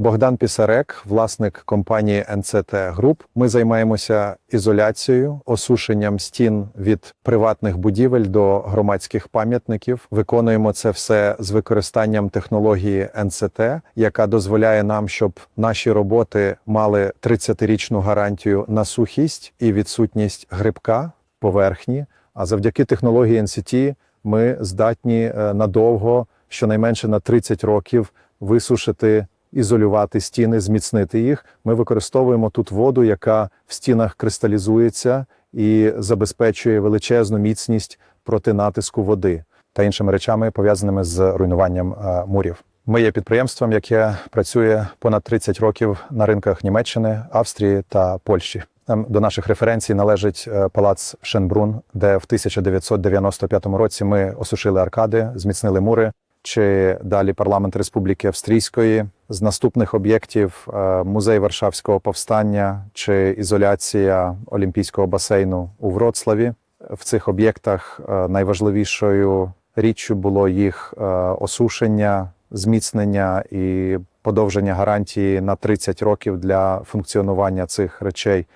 Богдан Пісарек, власник компанії NCT Group. Ми займаємося ізоляцією, осушенням стін від приватних будівель до громадських пам'ятників. Виконуємо це все з використанням технології NCT, яка дозволяє нам, щоб наші роботи мали 30-річну гарантію на сухість і відсутність грибка поверхні. А завдяки технології NCT ми здатні е, надовго, щонайменше на 30 років, висушити, ізолювати стіни, зміцнити їх. Ми використовуємо тут воду, яка в стінах кристалізується і забезпечує величезну міцність проти натиску води та іншими речами, пов'язаними з руйнуванням е, мурів. Ми є підприємством, яке працює понад 30 років на ринках Німеччини, Австрії та Польщі. До наших референцій належить е, палац Шенбрун, де в 1995 році ми осушили аркади, зміцнили мури. Чи далі парламент Республіки Австрійської з наступних об'єктів е, музей Варшавського повстання чи ізоляція Олімпійського басейну у Вроцлаві. В цих об'єктах е, найважливішою річчю було їх е, осушення, зміцнення і подовження гарантії на 30 років для функціонування цих речей.